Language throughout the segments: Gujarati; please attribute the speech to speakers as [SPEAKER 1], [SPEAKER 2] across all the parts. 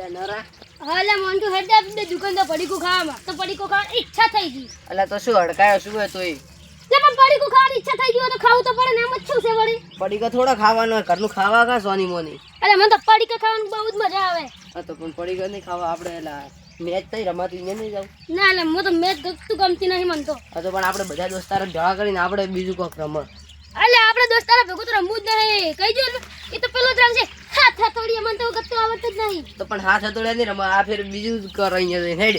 [SPEAKER 1] લે નરા.
[SPEAKER 2] હાલે મોન્ટુ હેડ દે દુકાન તો પડીકું ખાવામાં. તો પડીકો ખાવાની ઈચ્છા થઈ ગઈ.
[SPEAKER 1] એટલે તો શું હડકાયો શું હોય તોય?
[SPEAKER 2] લે પણ પડીકો ખાવાની ઈચ્છા થઈ ગઈ તો ખાવું તો પડે ને એમ જ શું છે વળી.
[SPEAKER 1] પડીકો થોડા ખાવાનો હોય ઘરનું ખાવા કા સોની મોની?
[SPEAKER 2] અરે મને તો પડીકો ખાવાનું બહુ જ મજા આવે.
[SPEAKER 1] હા તો પણ પડીકો નહીં ખાવા આપણે એલા મેચ થઈ રમાતી ને નહીં જાવ
[SPEAKER 2] ના લે હું તો મેચ ગમતું ગમતી નહીં મને તો.
[SPEAKER 1] હા તો પણ આપણે બધા દોસ્તારો ભેળા કરીને આપણે બીજું કોક રમ
[SPEAKER 2] અલે આપણે દોસ્તારો ભેગું તો રમવું જ નહીં. કઈ જો એ તો પેલો જ રમ છે હાથ હથોડી મને તો ગત્તો આવડતું જ નહીં.
[SPEAKER 1] તો પણ હાથ હતોડે નહીં રમા આ ફેર બીજું જ કર અહીંયા જઈને હેડ.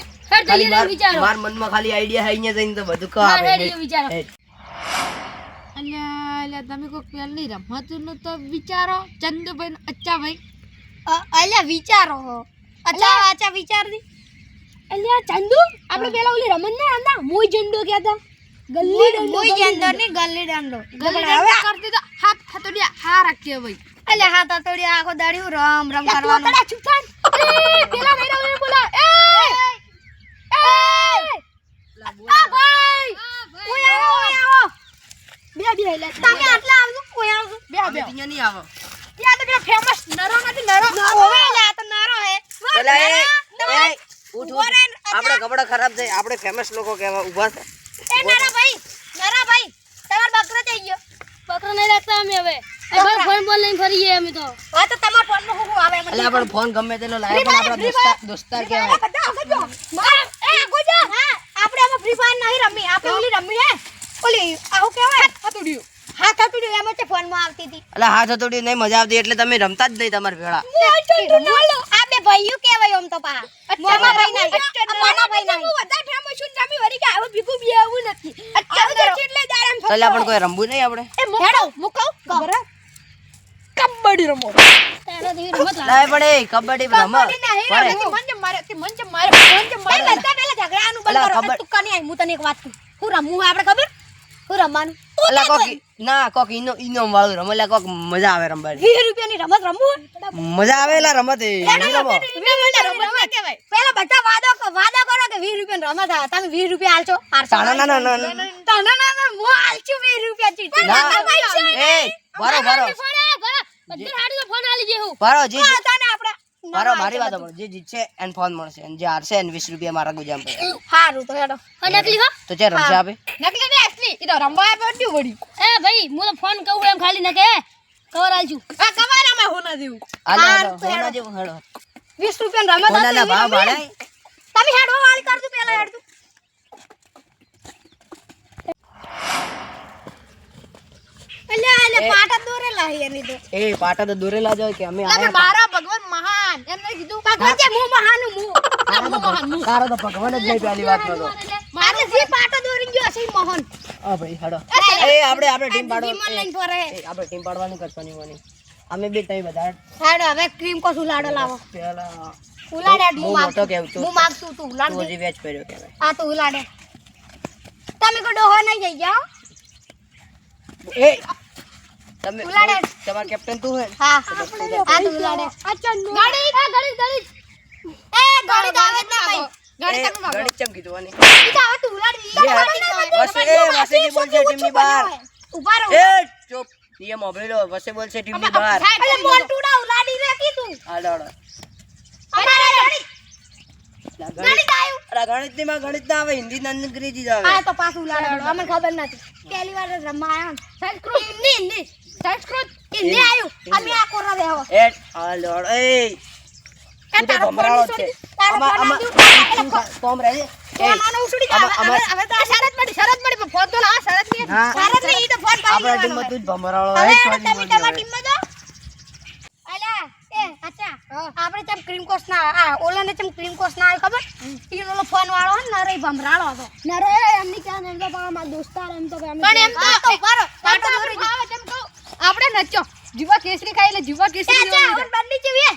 [SPEAKER 1] ખાલી માર
[SPEAKER 2] વિચારો.
[SPEAKER 1] માર મનમાં ખાલી આઈડિયા હે અહીંયા જઈને તો બધું આપણે
[SPEAKER 2] હેડ. વિચારો.
[SPEAKER 3] અલ્યા અલ્યા તમે કોઈ પેલ નહીં રમતું નું તો વિચારો. ચંદુભાઈ અચ્છા ભાઈ
[SPEAKER 2] અલ્યા વિચારો હો. અચ્છા અચ્છા વિચાર દી. અલ્યા ચંદુ આપણે પેલા ઓલી રમત ના આંદા મોય જંડો કહેતા ગલ્લી ડંડો મોય જંડો ને ગલ્લી ડંડો
[SPEAKER 3] ગલ્લી કરતી તો હાથ હથોડિયા હા રાખીએ ભાઈ
[SPEAKER 2] અલ્યા હાથ હથોડી આખો દાડી રમ રમ કરવાનો. તું ચૂપ થાન. એ પેલા નહીં રમે બોલા. એ! એ! આ ભાઈ! ઓય આવો ઓય આવો. બે બે લે. તમે આટલા આવજો ઓય આવજો.
[SPEAKER 3] બે બે.
[SPEAKER 1] અહીંયા નહીં આવો.
[SPEAKER 3] યા તો પેલા ફેમસ નરો નથી નરો.
[SPEAKER 2] ઓવે લે આ તો નરો હે.
[SPEAKER 1] પેલા એ એ, ઉઠ ઉઠ. આપણે કપડા ખરાબ થાય આપણે ફેમસ લોકો કહેવા ઊભા છે.
[SPEAKER 2] એ નરા ભાઈ નરા ભાઈ તમાર બકરો થઈ ગયો? બકરો નહીં રાખતા અમે હવે. ફોન બોલ લઈને ફરીએ અમે તો. હા તો તમાર ફોનમાં હું આવે
[SPEAKER 1] એટલે આપણે ફોન ગમે તેનો લાવે પણ આપણા દોસ્તાર દોસ્તાર કહેવાય
[SPEAKER 2] બધા આગળ જો. એ ગોજો. હા. આપણે આમાં ફ્રી ફાયર નહીં રમી આપણે ઓલી રમી હે ઓલી આવું કહેવાય?
[SPEAKER 3] હથોડિયું
[SPEAKER 2] હાથ હટુડ્યું એમ જ ફોનમાં આવતી હતી.
[SPEAKER 1] એટલે હાથ હતોડી નહીં મજા આવતી એટલે તમે રમતા જ નહીં તમારે ભેળા.
[SPEAKER 2] આ બે ભાઈઓ કહેવાય આમ તો પા મોમા ભાઈ નહીં મોમા ભાઈ નહીં
[SPEAKER 3] બધા છું તમે વળી કે આવું ભીખું બી આવું નથી. તો
[SPEAKER 1] એટલે આપણે કોઈ રમવું નહીં આપણે?
[SPEAKER 2] એ
[SPEAKER 3] ખબર કબડ્ડી રમો.
[SPEAKER 2] તારા રમત
[SPEAKER 1] પણ એ કબડ્ડી રમ. પડે.
[SPEAKER 3] મારે તે મંજે મારે મંજે મારે
[SPEAKER 2] બધા પેલા ઝઘડાનું બંધ કરો તું કની આઈ હું તને એક વાત કહું. હું રમવું આપણે ખબર? હું રમવાનું?
[SPEAKER 1] એટલે કોક ના કોક ઈનો ઈનોમ વાળું રમે એટલે કોક મજા આવે રમવાની.
[SPEAKER 2] વીસ રૂપિયાની રમત રમવું
[SPEAKER 1] મજા આવે એટલે રમત એ. રમો.
[SPEAKER 2] પેલા બધા વાદો વાદો કરો કે વીસ રૂપિયાની રમત આવે. તમે વીસ રૂપિયા આલશો? આરસો
[SPEAKER 1] ના ના ના ના.
[SPEAKER 2] ના. ના હું આલશું વીસ રૂપિયા ચીટી
[SPEAKER 1] ના એ ભરો ભરો.
[SPEAKER 2] બધી હાડી તો ફોન આલી જેવું
[SPEAKER 1] ભરો જે
[SPEAKER 2] હા તને આપણે?
[SPEAKER 1] ભરો મારી વાત સાંભળો. જે જીતશે એને ફોન મળશે. અને જે હારશે એને વીસ રૂપિયા મારા ગુજામ પડે
[SPEAKER 2] હારું તો હેડો. નકલી હો?
[SPEAKER 1] તો જે રમશે આપે?
[SPEAKER 3] નકલી ને અસલી ઈ તો રમવા આવ્યો પડ્યું વળી.
[SPEAKER 2] એ ભાઈ હું તો ફોન કહું એમ ખાલી ન કે કવર આલજુ.
[SPEAKER 3] આ કમારામાં હોના દેવું.
[SPEAKER 1] હાલો
[SPEAKER 2] હાર
[SPEAKER 1] હાલો
[SPEAKER 2] તો હેડો.
[SPEAKER 1] હોના જેવું હેડો.
[SPEAKER 2] વીસ રૂપિયા રમત
[SPEAKER 1] હોનાના ભાવ ભાડે
[SPEAKER 2] તમે હેડો વાળી કરજો પેલા હેડજો અલ્યા અલ્યા
[SPEAKER 1] એ-
[SPEAKER 2] પાટા દોરેલા હે એની તો.
[SPEAKER 1] એ પાટા તો દોરેલા જ હોય કે અમે આયા
[SPEAKER 3] મારા ભગવાન મહાન. એમને કીધું
[SPEAKER 2] ભગવાન છે મું મહાનું મું
[SPEAKER 1] તારો તો ભગવાન જ નહીં પેલી વાત તો
[SPEAKER 2] મારે જે પાટો દોરી ગયો છે મોહન.
[SPEAKER 1] હા ભાઈ હેડો. એ આપણે આપણે ટીમ
[SPEAKER 2] ફરે
[SPEAKER 1] આપણે ટીમ પાડવાનું કરતો મને. અમે બે તઈ બધા
[SPEAKER 2] હેડો હવે ક્રીમ કો સુલાડો લાવો.
[SPEAKER 1] પેલા
[SPEAKER 2] ઉલાડે
[SPEAKER 1] હું
[SPEAKER 2] હું
[SPEAKER 1] મોટો કેવું છું.
[SPEAKER 2] હું માગતું તું ઉલાડ
[SPEAKER 1] તું વેચ કર્યો કે
[SPEAKER 2] આ તો ઉલાડે. તમે કો ડોહો નહીં જઈ જાઓ.
[SPEAKER 1] એ તમે
[SPEAKER 2] ઉલાડે.
[SPEAKER 1] કેપ્ટન તું હે.
[SPEAKER 2] હા આ તો ઉલાડે. ગાડી આ ગાડી ગાડી એ ગાડી આવે ના ભાઈ.
[SPEAKER 3] ગાડી તમે
[SPEAKER 1] ગણિત ચમ કીધું આને?
[SPEAKER 2] ઈ આવે તું ઉલાડી
[SPEAKER 1] બે હાથ. વસે એ વસેજી બોલશે ટીમની બહાર.
[SPEAKER 2] ઊભા રહો
[SPEAKER 1] એ ચૂપ. નિયમ અભરેલો વસે બોલશે ટીમની બહાર.
[SPEAKER 2] અરે મોન્ટુડા ઉલાડી રે કીધું.
[SPEAKER 1] હાલો હાલો.
[SPEAKER 2] અમારે
[SPEAKER 1] ગણિત
[SPEAKER 2] આવ્યું.
[SPEAKER 1] અલા, ગણિતની માં ગણિત ના આવે હિન્દી ના અંગ્રેજી આવે.
[SPEAKER 2] આ તો પાછું ઉલાડે અમને ખબર નથી. પહેલી વાર રમવા આયા સંસ્કૃત હિન્દી હિન્દી. સંસ્કૃત હિન્દી આવ્યું. અમે આ કોરા બેહો
[SPEAKER 1] એ હાલો હાલો, એ. તું
[SPEAKER 2] તારો
[SPEAKER 1] ભમરાળો છે. ખા- કોમ રહે
[SPEAKER 2] આ
[SPEAKER 1] ભમરાળો
[SPEAKER 2] હવે
[SPEAKER 1] હે,
[SPEAKER 2] હેડો
[SPEAKER 1] સોરી
[SPEAKER 2] તમે
[SPEAKER 1] બોલજો
[SPEAKER 2] તમારી
[SPEAKER 1] હવે.
[SPEAKER 2] ટીમમાં જાઓ. અલ્યા, એ, અચ્છા, આપણે ચમ ક્રીમ કોસ ના આ ઓલાને ચમ ક્રીમ કોસ ના આવ્યો ખબર? ઈ ઓલો ફોન વાળો હે ને નરે ભમરાળો હતો. નરે એમની ક્યાં એમ તો પણ અમારા દોસ્તાર એમ તો કે
[SPEAKER 3] પણ એમ તો-
[SPEAKER 2] તો બરો
[SPEAKER 3] પાટો દોરી ભાવે તેમ કહું આપણે નચો. જીવા કેસરી ખાઈ લે જીવા કેસરી જેવું
[SPEAKER 2] ચા ઓન બંડી જેવી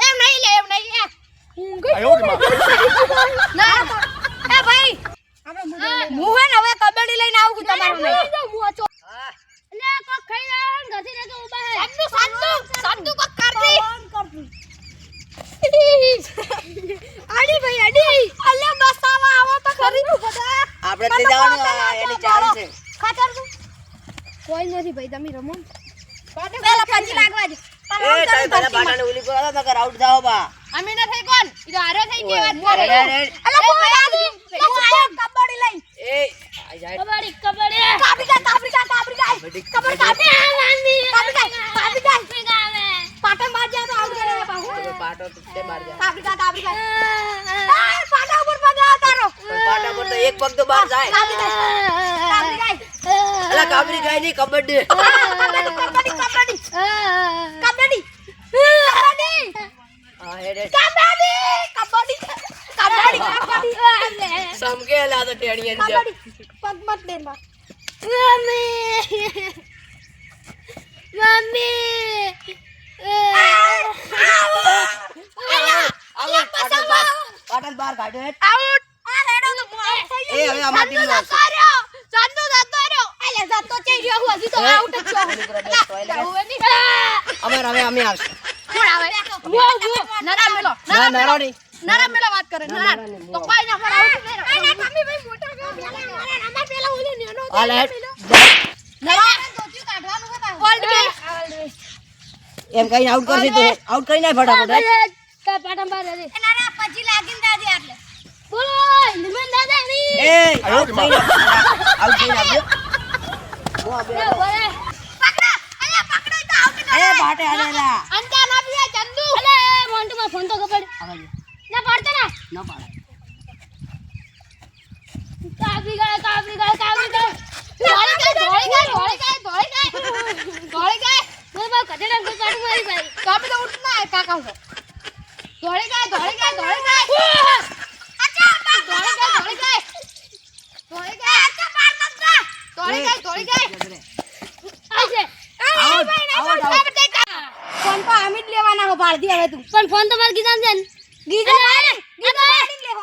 [SPEAKER 2] એમ નહીં લે એમ નહીં
[SPEAKER 1] રે
[SPEAKER 2] ના એ ભાઈ હું હે ને હવે કબડ્ડી લઈને આવું તમારું રમું પેલા પંજી લાગવા જ
[SPEAKER 1] એ તમે પેલા બાટાને ઉલી કરો તો કર આઉટ થાઓ બા.
[SPEAKER 3] અમે ન થઈ કોણ? ઈ તો આરો થઈ ગયો વાત કરે
[SPEAKER 2] અલા હું આદી હું આયો કબડી લઈ.
[SPEAKER 1] એ કબડી કબડી
[SPEAKER 2] કાબડી કા કાબડી કા કાબડી કા કબડી કાબડી
[SPEAKER 1] વાંધી
[SPEAKER 2] કાબડી કા કાબડી કા કાબડી કા પાટો માર જા તો આઉટ કરે બાહુ
[SPEAKER 1] પાટો તૂટે માર
[SPEAKER 2] જા કાબડી કા કાબડી કા પાટા ઉપર પગ તારો.
[SPEAKER 1] પાટા ઉપર તો એક પગ તો બહાર જાય.
[SPEAKER 2] કાબડી કા કાબડી
[SPEAKER 1] અલા કાબરી ગાયની કબડ્ડી.
[SPEAKER 2] કબડ્ડી કબડ્ડી કબડ્ડી. કબડ્ડી. કબડ્ડી. કબડ્ડી કબડ્ડી કબડ્ડી કબડ્ડી.
[SPEAKER 1] સમકે અલા તો ટેણીએ ને જેમ.
[SPEAKER 2] પગ મત દે માં મમ્મી મમ્મી
[SPEAKER 1] પાટણ બહાર પાટણ બહાર કાઢો હેડ.
[SPEAKER 2] આઉટ આ રેડો તો
[SPEAKER 1] એ હવે અમારી ટીમનો આવશે.
[SPEAKER 2] સાર્યો સાતો સાતો રહ્યો અલે સાતો ચઈ રહ્યો હું હજી તો આઉટ જ છો.
[SPEAKER 1] નીકળો,
[SPEAKER 2] હવે નહીં
[SPEAKER 1] અમાર હવે અમે આવશે.
[SPEAKER 3] કોણ આવે? વો વો નરા મેલો
[SPEAKER 1] ના નરો નહીં
[SPEAKER 3] નરા મેલો વાત કરે નરા તો કોઈ ના પર આવું
[SPEAKER 2] આ મમ્મી ભાઈ મોટા ગયો પેલા અમાર પેલા ઓલો નેનો
[SPEAKER 1] હાલ
[SPEAKER 3] નરા
[SPEAKER 2] દોતી કાઢવાનું છે
[SPEAKER 3] ઓલ્ડ બે
[SPEAKER 1] એમ કઈ આઉટ કરશે તો આઉટ કરી નાય ફટાફટ.
[SPEAKER 2] કા પાટમ બાર દે નાના પછી લાગીને દાદી આટલે. બોલો નિમન દાદા. ए आउट नहीं
[SPEAKER 1] आउट नहीं
[SPEAKER 2] आगे वो अबे
[SPEAKER 1] पकड़ा अरे
[SPEAKER 2] पकड़ो तो आउट ना ए बाटे
[SPEAKER 3] अरे ना अंता ना भी चंदू अरे मोंट में फ़ोन
[SPEAKER 2] तो कपड़ ना पड़ता ना ना पड़ा
[SPEAKER 3] काफ़ी गए काफ़ी गए काफ़ी गए धोई गए धोई गए धोई गए धोई
[SPEAKER 2] गए
[SPEAKER 3] धोई गए मेरे बाप कटे ना
[SPEAKER 2] कुछ काट मेरी भाई
[SPEAKER 3] काफ़ी तो उठना है
[SPEAKER 1] काका
[SPEAKER 2] से
[SPEAKER 1] धोई गए धोई
[SPEAKER 3] गए धोई गए अच्छा धोई गए ભારતી હવે તું
[SPEAKER 2] પણ ફોન તો માર ગીધાન છે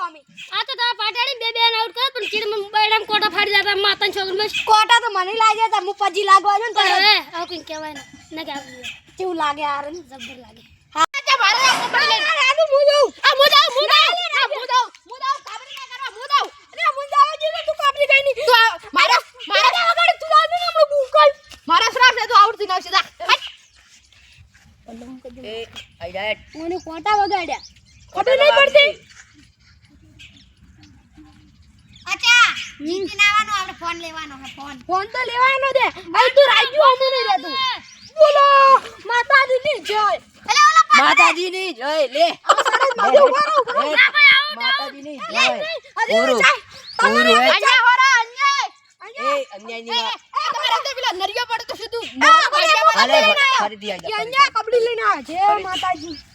[SPEAKER 2] અમે આ તો તા પાટાડી બે બે આઉટ કર પણ ચીડ બૈડામ કોટા ફાડી જાતા માતા છોકરી બસ
[SPEAKER 3] કોટા તો મને લાગે તા હું પજી લાગવા જો ને
[SPEAKER 2] પર
[SPEAKER 3] તો
[SPEAKER 2] હવે આવું કઈ કહેવાય ને ના કે આવું
[SPEAKER 3] કેવું લાગે આરે
[SPEAKER 2] જબર લાગે
[SPEAKER 3] હા તે મારે આ તો હું જાઉં આ હું જાઉં હું જાઉં આ હું જાઉં હું જાઉં કાબરી ના કરવા હું જાઉં અરે હું જાઉં જે તું કાબરી ગઈ ની તું મારા મારા વગર તું જાવ ને હમણાં ભૂકલ મારા શ્રાપ ને તો આવડતી નાખશે જા.
[SPEAKER 1] એ આઈડાટ
[SPEAKER 2] મને કોટા વગાડ્યા
[SPEAKER 3] ખબર નહીં પડતી.
[SPEAKER 2] અચ્છા જીતી નાવાનો આપણે ફોન લેવાનો છે ફોન.
[SPEAKER 3] ફોન તો લેવાનો છે. ભાઈ તું રાજુ આનું નહીં રહેતું. બોલો માતાજીની જય.
[SPEAKER 1] માતાજીની જય લે. માતાજીની જય. ઓરો ઓરો
[SPEAKER 3] અન્યાય હોરા અન્યાય.
[SPEAKER 1] અન્યાય એ અન્યાયની
[SPEAKER 3] વાત. તમારા તો પેલા નરિયા પડે તો સીધું
[SPEAKER 2] અરે
[SPEAKER 1] ફરીથી
[SPEAKER 2] આ eu,
[SPEAKER 3] matadinho.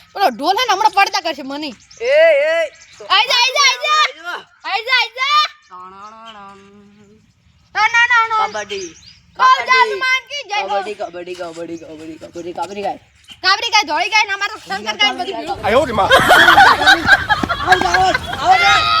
[SPEAKER 3] પેલો ઢોલ હે ને હમણાં પડતા કરશે મને.
[SPEAKER 1] એ એ.
[SPEAKER 3] આઈ જા આઈ જા આઈ જા. આઈ જા. આઈ જા
[SPEAKER 1] કબડ્ડી. કબડ્ડી. કબડ્ડી કબડ્ડી કબડ્ડી કબડ્ડી કબડ્ડી ગાય
[SPEAKER 3] કાબરી કાય ધોળી ગાય ને અમારો શંકર ગાય બધું.
[SPEAKER 4] આયો રે માં. આવ
[SPEAKER 1] આવ આવ.